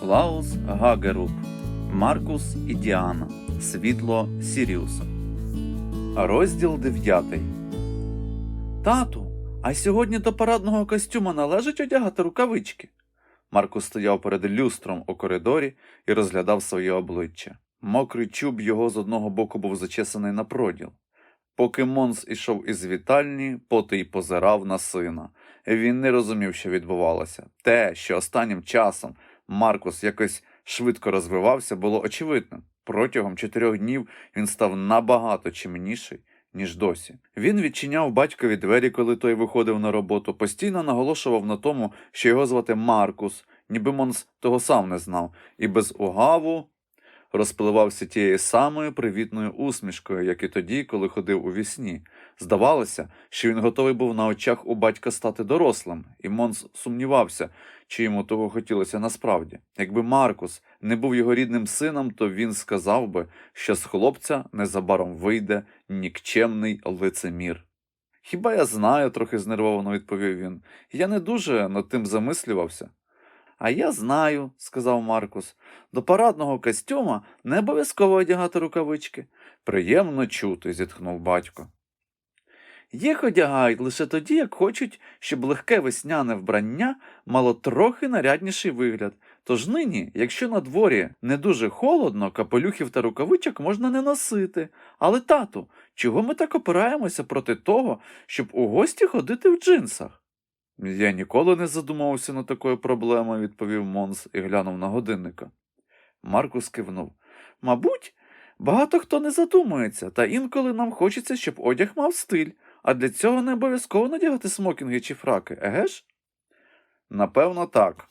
Клаус Гагеруп, Маркус і Діана. Світло Сіріуса. Розділ 9. Тату, а сьогодні до парадного костюма належить одягати рукавички. Маркус стояв перед люстром у коридорі і розглядав своє обличчя. Мокрий чуб його з одного боку був зачесаний на проділ. Поки Монс ішов із вітальні, потий позирав на сина. Він не розумів, що відбувалося. Те, що останнім часом Маркус якось швидко розвивався, було очевидно. Протягом чотирьох днів він став набагато чимніший, ніж досі. Він відчиняв батькові двері, коли той виходив на роботу, постійно наголошував на тому, що його звати Маркус, ніби Монс того сам не знав, і без угаву розпливався тією самою привітною усмішкою, як і тоді, коли ходив у вісні. Здавалося, що він готовий був на очах у батька стати дорослим, і Монс сумнівався, чи йому того хотілося насправді. Якби Маркус не був його рідним сином, то він сказав би, що з хлопця незабаром вийде нікчемний лицемір. Хіба я знаю, трохи знервовано відповів він. Я не дуже над тим замислювався. А я знаю, сказав Маркус. До парадного костюма не обов'язково одягати рукавички. Приємно чути, зітхнув батько. Їх одягають лише тоді, як хочуть, щоб легке весняне вбрання мало трохи нарядніший вигляд. Тож нині, якщо на дворі не дуже холодно, капелюхів та рукавичок можна не носити. Але, тату, чого ми так опираємося проти того, щоб у гості ходити в джинсах? Я ніколи не задумувався над такою проблемою, відповів Монс і глянув на годинника. Маркус кивнув. Мабуть, багато хто не задумується, та інколи нам хочеться, щоб одяг мав стиль, а для цього не обов'язково надягати смокінги чи фраки, еге ж? Напевно, так.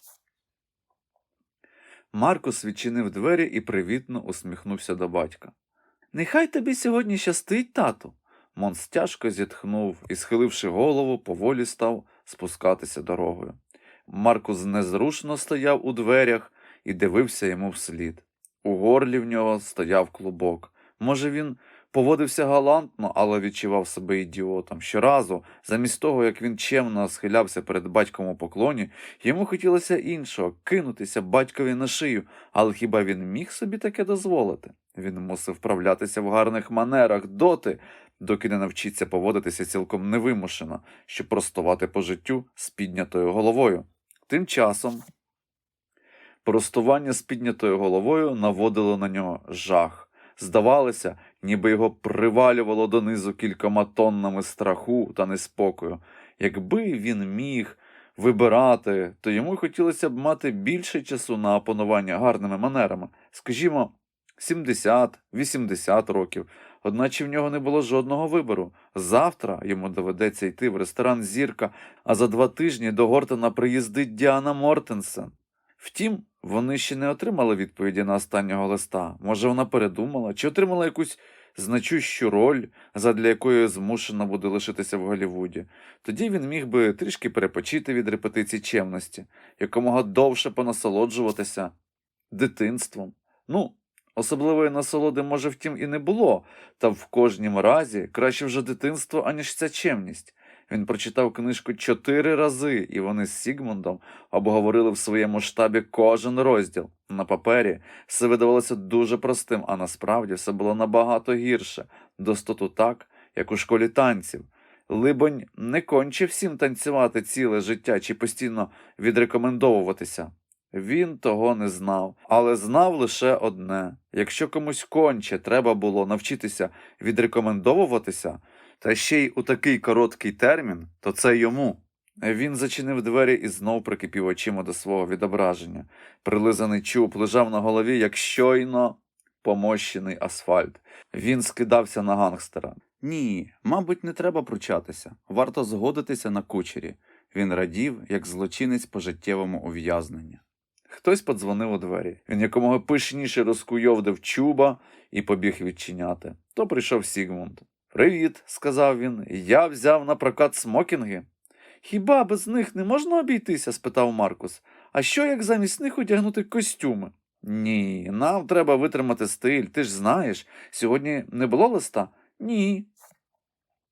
Маркус відчинив двері і привітно усміхнувся до батька. Нехай тобі сьогодні щастить, тату. Монс тяжко зітхнув і, схиливши голову, поволі став спускатися дорогою. Маркус незрушно стояв у дверях і дивився йому вслід. У горлі в нього стояв клубок. Може, він поводився галантно, але відчував себе ідіотом. Щоразу, замість того, як він чемно схилявся перед батьком у поклоні, йому хотілося іншого кинутися батькові на шию, але хіба він міг собі таке дозволити? Він мусив вправлятися в гарних манерах доти, доки не навчиться поводитися цілком невимушено, щоб простувати по життю з піднятою головою. Тим часом простування з піднятою головою наводило на нього жах. Здавалося, ніби його привалювало донизу кількома тоннами страху та неспокою. Якби він міг вибирати, то йому хотілося б мати більше часу на опанування гарними манерами, скажімо, 70-80 років, одначе в нього не було жодного вибору. Завтра йому доведеться йти в ресторан Зірка, а за два тижні до Гортона приїздить Діана Мортенсен. Втім, вони ще не отримали відповіді на останнього листа. Може, вона передумала, чи отримала якусь значущу роль, задля якої змушена буде лишитися в Голлівуді. Тоді він міг би трішки перепочити від репетицій чемності, якомога довше понасолоджуватися дитинством. Ну, особливої насолоди, може, втім, і не було, та в кожнім разі краще вже дитинство, аніж ця чемність. Він прочитав книжку чотири рази, і вони з Сігмундом обговорили в своєму штабі кожен розділ. На папері все видавалося дуже простим, а насправді все було набагато гірше, достоту так, як у школі танців. Либонь, не конче всім танцювати ціле життя чи постійно відрекомендовуватися. Він того не знав, але знав лише одне якщо комусь конче треба було навчитися відрекомендовуватися, та ще й у такий короткий термін, то це йому. Він зачинив двері і знов прикипів очима до свого відображення. Прилизаний чуб лежав на голові, як щойно помощений асфальт. Він скидався на гангстера. Ні, мабуть, не треба пручатися. Варто згодитися на кучері. Він радів, як злочинець по життєвому ув'язненні. Хтось подзвонив у двері. Він якомога пишніше розкуйовдив чуба і побіг відчиняти. То прийшов Сігмунд. Привіт, сказав він. Я взяв на прокат смокінги. Хіба без них не можна обійтися? спитав Маркус. А що як замість них одягнути костюми? Ні, нам треба витримати стиль, ти ж знаєш. Сьогодні не було листа? Ні.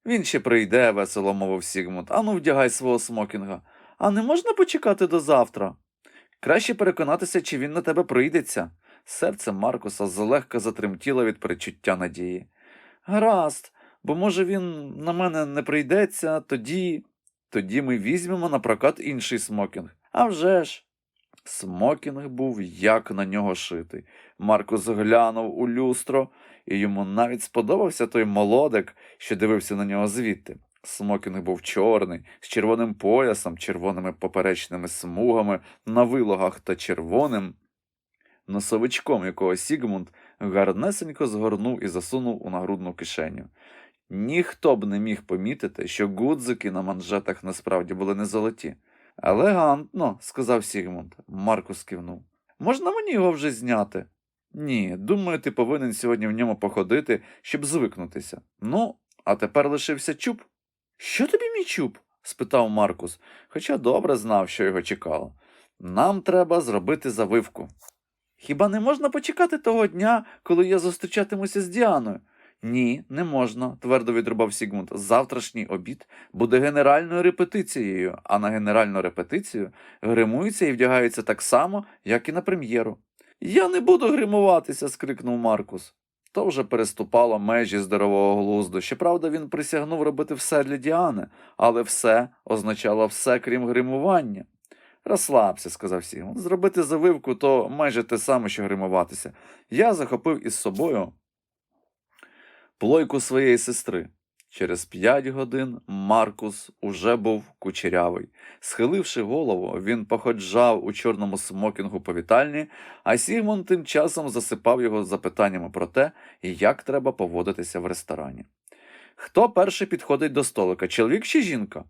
Він ще прийде, весело мовив Сігмунд. Ану, вдягай свого смокінга. А не можна почекати до завтра? Краще переконатися, чи він на тебе прийдеться. Серце Маркуса злегка затремтіло від перечуття надії. Гаразд, бо може він на мене не прийдеться, тоді. Тоді ми візьмемо на прокат інший смокінг. А вже ж. Смокінг був як на нього шитий. Маркус глянув у люстро, і йому навіть сподобався той молодик, що дивився на нього звідти. Смокінг був чорний, з червоним поясом, червоними поперечними смугами на вилогах та червоним носовичком, якого Сігмунд гарнесенько згорнув і засунув у нагрудну кишеню. Ніхто б не міг помітити, що гудзики на манжетах насправді були не золоті. Елегантно, сказав Сігмунд. Маркус кивнув. Можна мені його вже зняти? Ні, думаю, ти повинен сьогодні в ньому походити, щоб звикнутися. Ну, а тепер лишився чуб. Що тобі мій спитав Маркус, хоча добре знав, що його чекало. Нам треба зробити завивку. Хіба не можна почекати того дня, коли я зустрічатимуся з Діаною? Ні, не можна, твердо відрубав Сігмунд. Завтрашній обід буде генеральною репетицією, а на генеральну репетицію гримуються і вдягаються так само, як і на прем'єру. Я не буду гримуватися, скрикнув Маркус. То вже переступало межі здорового глузду. Щоправда, він присягнув робити все для Діани, але все означало все, крім гримування. Розслабся, сказав Сігмунд. Зробити завивку то майже те саме, що гримуватися. Я захопив із собою плойку своєї сестри. Через п'ять годин Маркус уже був кучерявий. Схиливши голову, він походжав у чорному смокінгу по вітальні, а Сігмунд тим часом засипав його запитаннями про те, як треба поводитися в ресторані. Хто перший підходить до столика, чоловік чи жінка?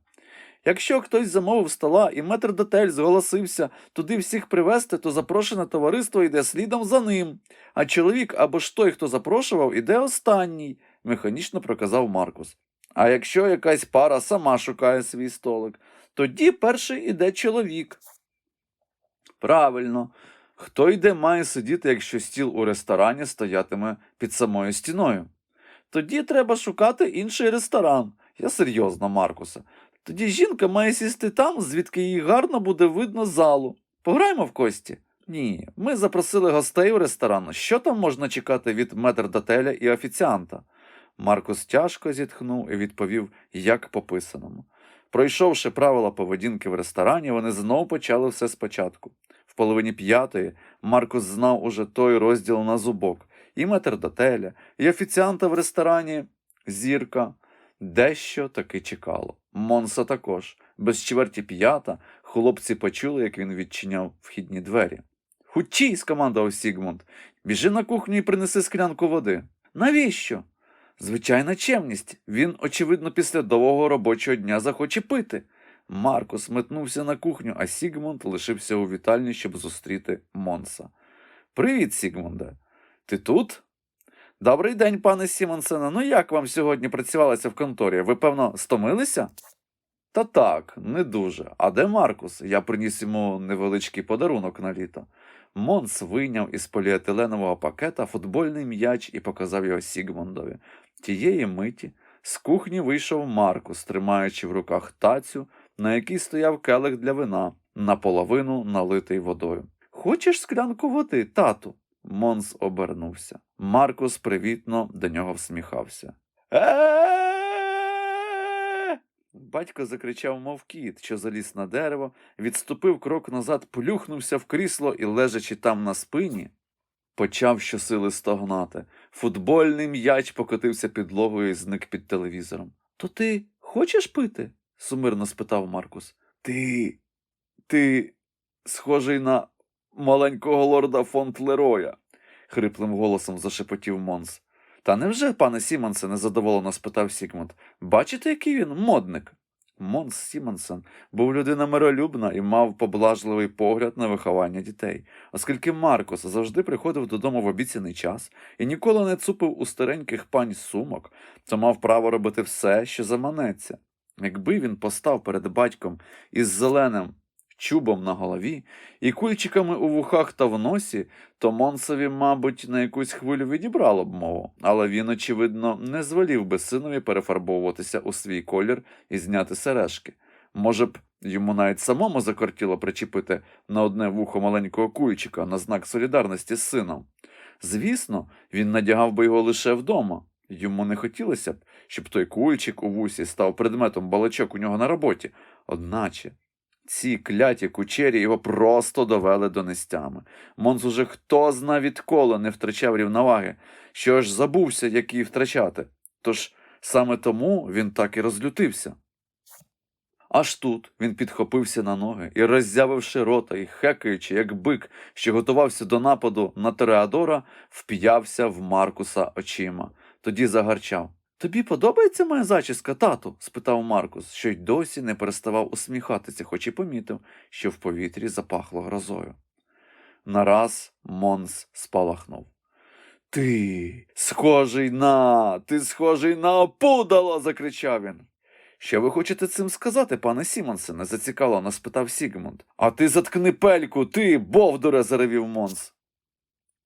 Якщо хтось замовив стола і метрдотель зголосився туди всіх привезти, то запрошене товариство йде слідом за ним, а чоловік або ж той, хто запрошував, іде останній, механічно проказав Маркус. А якщо якась пара сама шукає свій столик, тоді перший іде чоловік. Правильно, хто йде, має сидіти, якщо стіл у ресторані стоятиме під самою стіною. Тоді треба шукати інший ресторан. Я серйозно, Маркуса. Тоді жінка має сісти там, звідки їй гарно буде видно залу. Пограємо в кості? Ні, ми запросили гостей у ресторан. Що там можна чекати від метрдотеля і офіціанта? Маркус тяжко зітхнув і відповів, як по писаному. Пройшовши правила поведінки в ресторані, вони знов почали все спочатку. В половині п'ятої Маркус знав уже той розділ на зубок, і метрдотеля, і офіціанта в ресторані Зірка. Дещо таки чекало. Монса також. Без чверті п'ята хлопці почули, як він відчиняв вхідні двері. Хучій, скомандував Сігмунд. Біжи на кухню і принеси склянку води. Навіщо? Звичайна чемність. Він, очевидно, після довгого робочого дня захоче пити. Маркус метнувся на кухню, а Сігмунд лишився у вітальні, щоб зустріти Монса. Привіт, Сігмунде. Ти тут? Добрий день, пане Сімонсене. Ну як вам сьогодні працювалося в конторі? Ви, певно, стомилися? Та так, не дуже. А де Маркус? Я приніс йому невеличкий подарунок на літо. Монс вийняв із поліетиленового пакета футбольний м'яч і показав його Сігмундові. Тієї миті з кухні вийшов Маркус, тримаючи в руках тацю, на якій стояв келих для вина, наполовину налитий водою. Хочеш склянку води, тату? Монс обернувся. Маркус привітно до нього всміхався. Е. Батько закричав, мов кіт, що заліз на дерево, відступив крок назад, плюхнувся в крісло і, лежачи там на спині, почав щосили стогнати. Футбольний м'яч покотився підлогою і зник під телевізором. То ти хочеш пити? сумирно спитав Маркус. Ти. Ти схожий на маленького лорда Фонтлероя, хриплим голосом зашепотів Монс. Та невже, пане Сімонсе, незадоволено спитав Сігмунд. Бачите, який він модник? Монс Сімонсен був людина миролюбна і мав поблажливий погляд на виховання дітей, оскільки Маркос завжди приходив додому в обіцяний час і ніколи не цупив у стареньких пань сумок, то мав право робити все, що заманеться. Якби він постав перед батьком із зеленим чубом на голові і кульчиками у вухах та в носі, то Монсові, мабуть, на якусь хвилю відібрало б мову, але він, очевидно, не звелів би синові перефарбовуватися у свій колір і зняти сережки. Може б, йому навіть самому закортіло причепити на одне вухо маленького кульчика на знак солідарності з сином. Звісно, він надягав би його лише вдома. Йому не хотілося б, щоб той кульчик у вусі став предметом балачок у нього на роботі. Одначе ці кляті кучері його просто довели до нестями. Монс уже хто зна відколи не втрачав рівноваги, що аж забувся, як її втрачати. Тож саме тому він так і розлютився. Аж тут він підхопився на ноги і, роззявивши рота і хекаючи, як бик, що готувався до нападу на Тореадора, вп'явся в Маркуса очима. Тоді загарчав. Тобі подобається моя зачіска, тату? спитав Маркус, що й досі не переставав усміхатися, хоч і помітив, що в повітрі запахло грозою. Нараз Монс спалахнув. Ти схожий на, ти схожий на опудало. закричав він. Що ви хочете цим сказати, пане Сімонсене? зацікавлено спитав Сігмунд. А ти заткни пельку, ти, Бовдуре, заревів Монс.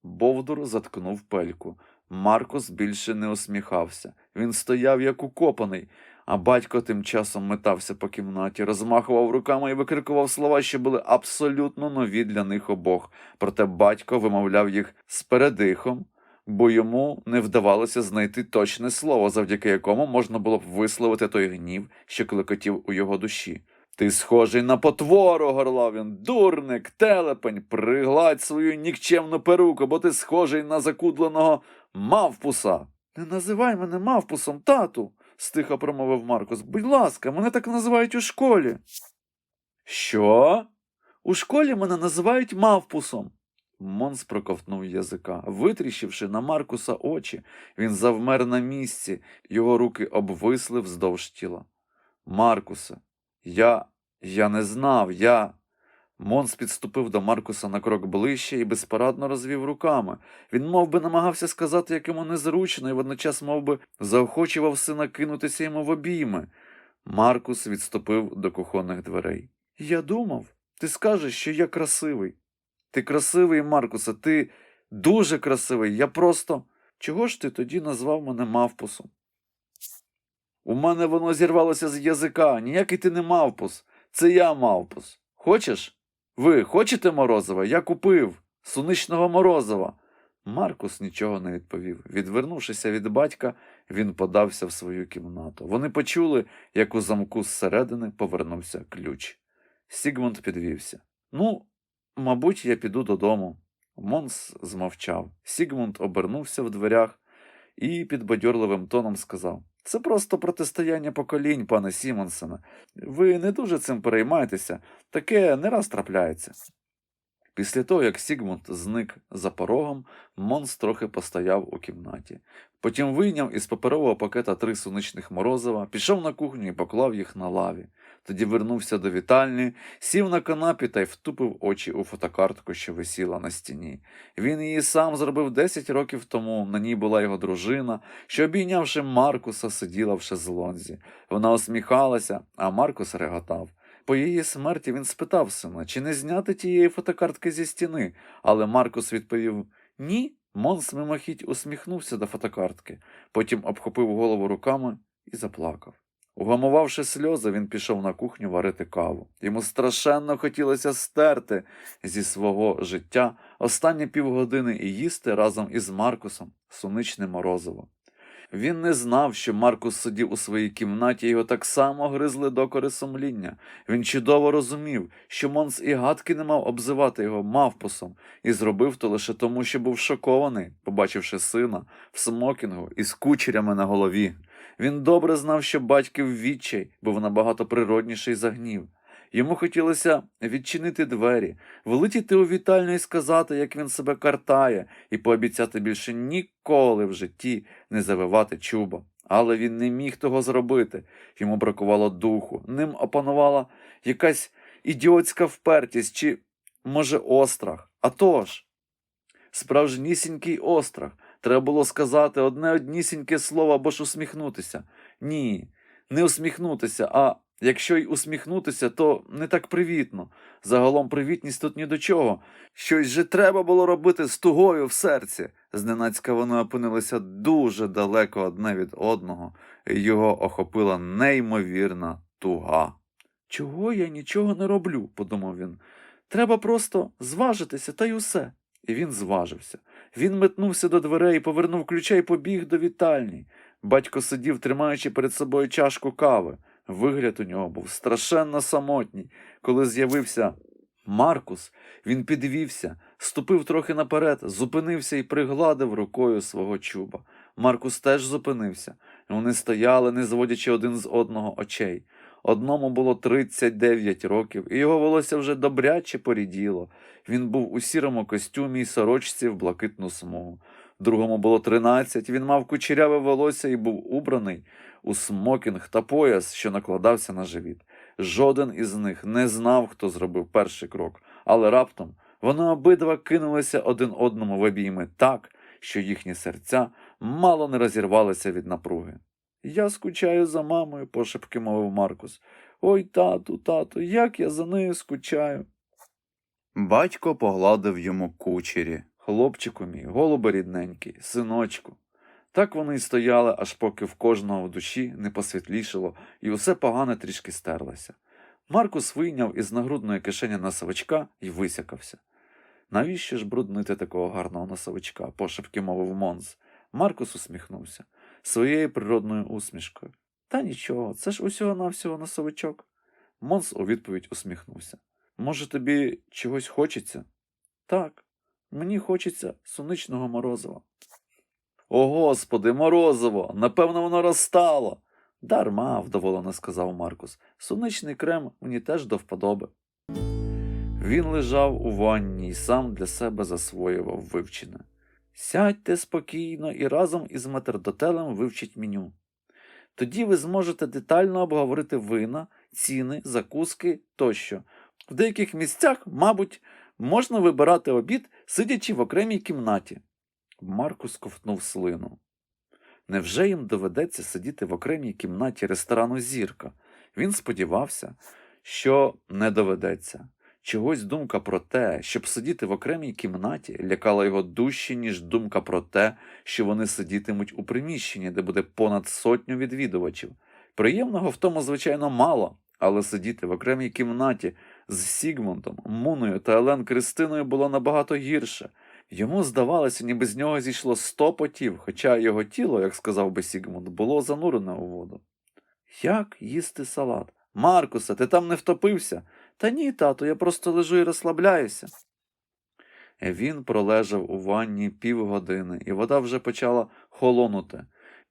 Бовдур заткнув пельку. Маркус більше не усміхався. Він стояв як укопаний, а батько тим часом метався по кімнаті, розмахував руками і викрикував слова, що були абсолютно нові для них обох. Проте батько вимовляв їх з передихом, бо йому не вдавалося знайти точне слово, завдяки якому можна було б висловити той гнів, що клекотів у його душі. Ти схожий на потвору, горлав він, дурник, телепень, пригладь свою нікчемну перуку, бо ти схожий на закудленого мавпуса. Не називай мене мавпусом, тату, стиха промовив Маркус. Будь ласка, мене так називають у школі. Що? У школі мене називають мавпусом. Монс проковтнув язика. Витріщивши на Маркуса очі, він завмер на місці, його руки обвисли вздовж тіла. Маркусе, я. я не знав, я. Монс підступив до Маркуса на крок ближче і безпорадно розвів руками. Він мов би, намагався сказати, як йому незручно, і водночас мов би, заохочував сина кинутися йому в обійми. Маркус відступив до кухонних дверей. Я думав, ти скажеш, що я красивий. Ти красивий, Маркусе, ти дуже красивий. Я просто. Чого ж ти тоді назвав мене мавпусом? У мене воно зірвалося з язика. Ніякий ти не мавпус. Це я мавпус. Хочеш? Ви хочете морозива? Я купив суничного морозива. Маркус нічого не відповів. Відвернувшися від батька, він подався в свою кімнату. Вони почули, як у замку зсередини повернувся ключ. Сігмунд підвівся. Ну, мабуть, я піду додому. Монс змовчав. Сігмунд обернувся в дверях і підбадьорливим тоном сказав Це просто протистояння поколінь, пане Сімонсене. Ви не дуже цим переймайтеся, таке не раз трапляється. Після того, як Сігмунд зник за порогом, Монс трохи постояв у кімнаті. Потім вийняв із паперового пакета три суничних морозива, пішов на кухню і поклав їх на лаві. Тоді вернувся до вітальні, сів на канапі та й втупив очі у фотокартку, що висіла на стіні. Він її сам зробив 10 років тому. На ній була його дружина, що, обійнявши Маркуса, сиділа в шезлонзі. Вона усміхалася, а Маркус реготав. По її смерті він спитав сина, чи не зняти тієї фотокартки зі стіни, але Маркус відповів ні. Монс мимохідь усміхнувся до фотокартки, потім обхопив голову руками і заплакав. Угамувавши сльози, він пішов на кухню варити каву. Йому страшенно хотілося стерти зі свого життя останні півгодини і їсти разом із Маркусом суничне морозиво. Він не знав, що Маркус сидів у своїй кімнаті, його так само гризли докори сумління. Він чудово розумів, що Монс і гадки не мав обзивати його мавпусом, і зробив то лише тому, що був шокований, побачивши сина в смокінгу із кучерями на голові. Він добре знав, що батьків відчай був набагато природніший за гнів. Йому хотілося відчинити двері, влетіти у вітальню і сказати, як він себе картає, і пообіцяти більше ніколи в житті не завивати чуба. Але він не міг того зробити. Йому бракувало духу, ним опанувала якась ідіотська впертість чи, може, острах. А тож, справжнісінький острах. Треба було сказати одне однісіньке слово або ж усміхнутися. Ні, не усміхнутися, а якщо й усміхнутися, то не так привітно. Загалом привітність тут ні до чого. Щось же треба було робити з тугою в серці. Зненацька вони опинилися дуже далеко одне від одного, і його охопила неймовірна туга. Чого я нічого не роблю, подумав він. Треба просто зважитися та й усе. І він зважився. Він метнувся до дверей, повернув ключа і побіг до вітальні. Батько сидів, тримаючи перед собою чашку кави. Вигляд у нього був страшенно самотній. Коли з'явився Маркус, він підвівся, ступив трохи наперед, зупинився і пригладив рукою свого чуба. Маркус теж зупинився. Вони стояли, не зводячи один з одного очей. Одному було 39 років, і його волосся вже добряче поріділо. Він був у сірому костюмі й сорочці в блакитну смугу. Другому було 13, він мав кучеряве волосся і був убраний у смокінг та пояс, що накладався на живіт. Жоден із них не знав, хто зробив перший крок, але раптом вони обидва кинулися один одному в обійми так, що їхні серця мало не розірвалися від напруги. Я скучаю за мамою, пошепки мовив Маркус. Ой, тату, тату, як я за нею скучаю. Батько погладив йому кучері. Хлопчику мій, голубе рідненький, синочку. Так вони й стояли, аж поки в кожного в душі не посвітлішало, і усе погане трішки стерлося. Маркус вийняв із нагрудної кишені носовичка і висякався. Навіщо ж бруднити такого гарного носовичка? пошепки мовив Монз. Маркус усміхнувся своєю природною усмішкою. Та нічого, це ж усього навсього носовичок. Монс у відповідь усміхнувся. Може, тобі чогось хочеться? Так, мені хочеться соничного морозива. О, господи, морозиво! Напевно, воно розстало. Дарма, вдоволено сказав Маркус. Соничний крем мені теж до вподоби. Він лежав у ванні і сам для себе засвоював вивчене. Сядьте спокійно і разом із метрдотелем вивчіть меню. Тоді ви зможете детально обговорити вина, ціни, закуски тощо. В деяких місцях, мабуть, можна вибирати обід, сидячи в окремій кімнаті. Маркус ковтнув слину. Невже їм доведеться сидіти в окремій кімнаті ресторану Зірка? Він сподівався, що не доведеться. Чогось думка про те, щоб сидіти в окремій кімнаті, лякала його дужче, ніж думка про те, що вони сидітимуть у приміщенні, де буде понад сотню відвідувачів. Приємного в тому, звичайно, мало, але сидіти в окремій кімнаті з Сігмундом, Муною та Елен Кристиною було набагато гірше. Йому здавалося, ніби з нього зійшло сто потів, хоча його тіло, як сказав би Сігмунд, було занурене у воду. Як їсти салат? Маркусе, ти там не втопився? Та ні, тату, я просто лежу і розслабляюся. Він пролежав у ванні півгодини, і вода вже почала холонути.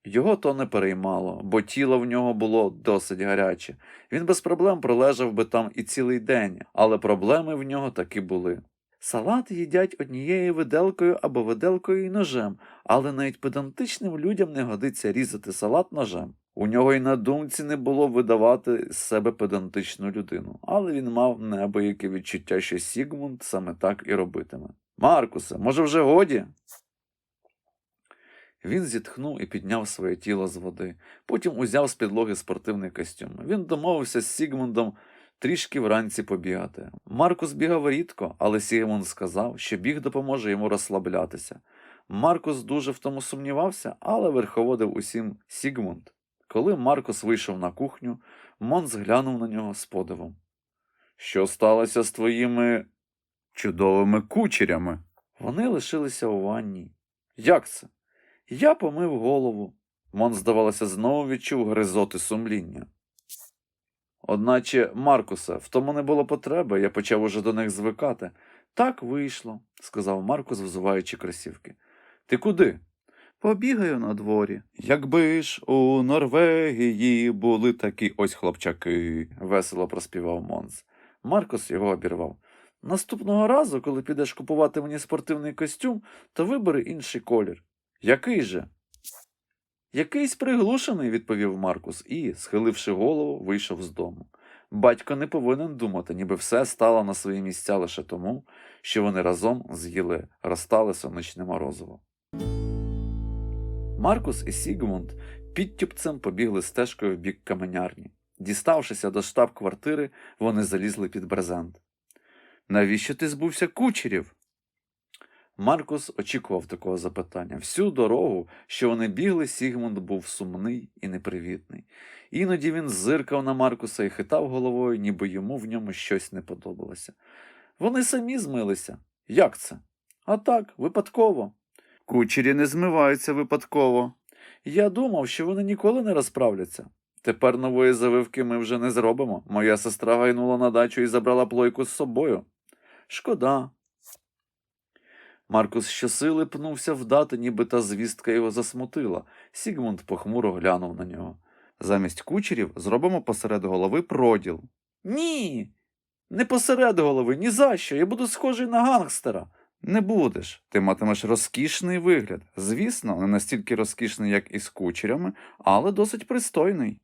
Його то не переймало, бо тіло в нього було досить гаряче. Він без проблем пролежав би там і цілий день, але проблеми в нього таки були. Салат їдять однією виделкою або виделкою і ножем, але навіть педантичним людям не годиться різати салат ножем. У нього й на думці не було видавати з себе педантичну людину, але він мав неабияке відчуття, що Сігмунд саме так і робитиме. Маркусе, може, вже годі? Він зітхнув і підняв своє тіло з води. Потім узяв з підлоги спортивний костюм. Він домовився з Сігмундом трішки вранці побігати. Маркус бігав рідко, але Сігмунд сказав, що біг допоможе йому розслаблятися. Маркус дуже в тому сумнівався, але верховодив усім Сігмунд. Коли Маркус вийшов на кухню, Монс глянув на нього з подивом. Що сталося з твоїми чудовими кучерями? Вони лишилися у ванні. Як це? Я помив голову. Мон, здавалося, знову відчув гризоти сумління. Одначе, Маркусе, в тому не було потреби, я почав уже до них звикати. Так вийшло, сказав Маркус, взуваючи кросівки. Ти куди? Побігаю на дворі. Якби ж у Норвегії були такі ось хлопчаки, весело проспівав Монз. Маркус його обірвав. Наступного разу, коли підеш купувати мені спортивний костюм, то вибери інший колір. Який же? Якийсь приглушений, відповів Маркус і, схиливши голову, вийшов з дому. Батько не повинен думати, ніби все стало на свої місця лише тому, що вони разом з'їли розтале сонячне морозиво. Маркус і Сігмунд підтюпцем побігли стежкою в бік каменярні. Діставшися до штаб-квартири, вони залізли під брезент. Навіщо ти збувся кучерів? Маркус очікував такого запитання. Всю дорогу, що вони бігли, Сігмунд був сумний і непривітний. Іноді він зиркав на Маркуса і хитав головою, ніби йому в ньому щось не подобалося. Вони самі змилися. Як це? А так, випадково. Кучері не змиваються випадково. Я думав, що вони ніколи не розправляться. Тепер нової завивки ми вже не зробимо. Моя сестра гайнула на дачу і забрала плойку з собою. Шкода. Маркус щосили пнувся вдати, ніби та звістка його засмутила. Сігмунд похмуро глянув на нього. Замість кучерів зробимо посеред голови проділ. Ні. Не посеред голови, ні за що. Я буду схожий на гангстера. Не будеш. Ти матимеш розкішний вигляд. Звісно, не настільки розкішний, як із кучерями, але досить пристойний.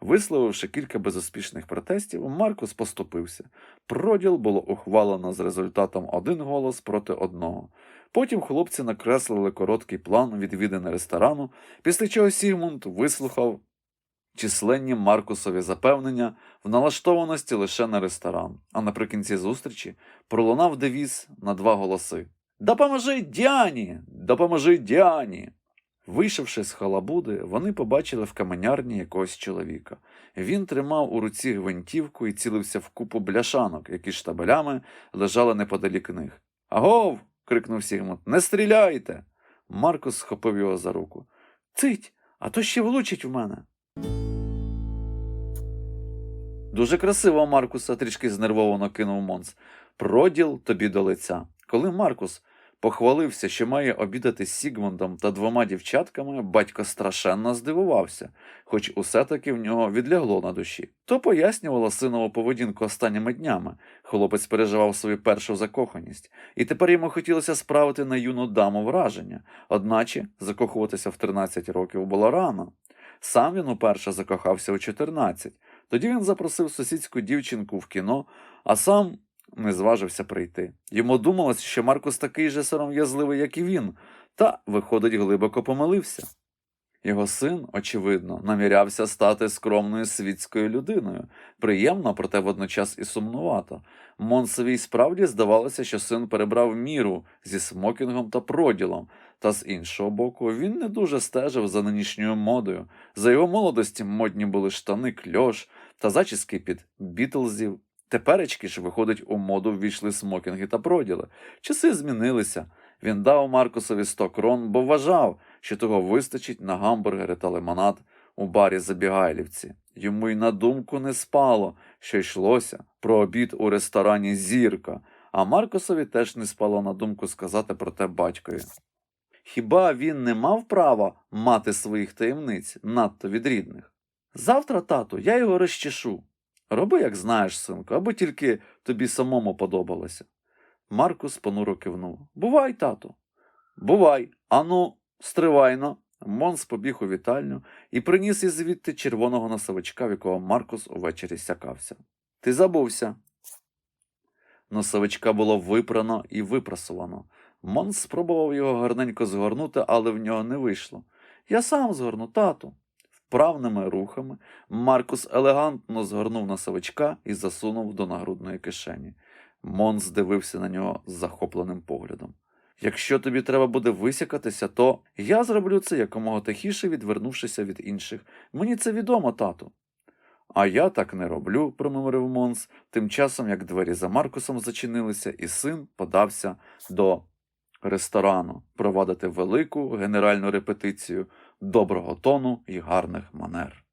Висловивши кілька безуспішних протестів, Маркус поступився. Проділ було ухвалено з результатом один голос проти одного. Потім хлопці накреслили короткий план відвідини ресторану, після чого Сігмунд вислухав численні Маркусові запевнення в налаштованості лише на ресторан, а наприкінці зустрічі пролунав девіз на два голоси Допоможи Діані! Допоможи Діані! Вийшовши з халабуди, вони побачили в каменярні якогось чоловіка. Він тримав у руці гвинтівку і цілився в купу бляшанок, які штабелями лежали неподалік них. Агов. крикнув Сігмунд. Не стріляйте. Маркус схопив його за руку. Цить, а то ще влучить в мене. Дуже красиво, Маркуса, трішки знервовано кинув Монс. Проділ тобі до лиця. Коли Маркус похвалився, що має обідати з Сігмундом та двома дівчатками, батько страшенно здивувався, хоч усе таки в нього відлягло на душі. То пояснювало синову поведінку останніми днями. Хлопець переживав свою першу закоханість, і тепер йому хотілося справити на юну даму враження, одначе закохуватися в 13 років було рано. Сам він уперше закохався у 14. Тоді він запросив сусідську дівчинку в кіно, а сам не зважився прийти. Йому думалось, що Маркус такий же сором'язливий, як і він, та, виходить, глибоко помилився. Його син, очевидно, намірявся стати скромною світською людиною, приємно, проте водночас і сумнувато. Монсові й справді здавалося, що син перебрав міру зі смокінгом та проділом, та з іншого боку, він не дуже стежив за нинішньою модою. За його молодості модні були штани, кльош та зачіски під бітлзів. Теперечки ж, виходить, у моду ввійшли смокінги та проділи. Часи змінилися. Він дав Маркусові 100 крон, бо вважав, що того вистачить на гамбургери та лимонад у барі Забігайлівці. Йому й на думку не спало, що йшлося про обід у ресторані Зірка, а Маркусові теж не спало на думку сказати про те батькові. Хіба він не мав права мати своїх таємниць надто від рідних? Завтра, тату, я його розчешу. Роби, як знаєш, синку, аби тільки тобі самому подобалося. Маркус понуро кивнув. Бувай, тату. Бувай. Ану, стривайно. Монс побіг у вітальню і приніс із звідти червоного носовичка, в якого Маркус увечері сякався. Ти забувся. Носовичка було випрано і випрасувано. Монс спробував його гарненько згорнути, але в нього не вийшло. Я сам згорну, тату. Вправними рухами Маркус елегантно згорнув носовичка і засунув до нагрудної кишені. Монс дивився на нього з захопленим поглядом. Якщо тобі треба буде висякатися, то я зроблю це якомога тихіше, відвернувшися від інших. Мені це відомо, тату. А я так не роблю, промимрив Монс, тим часом як двері за Маркусом зачинилися, і син подався до ресторану провадити велику генеральну репетицію доброго тону і гарних манер.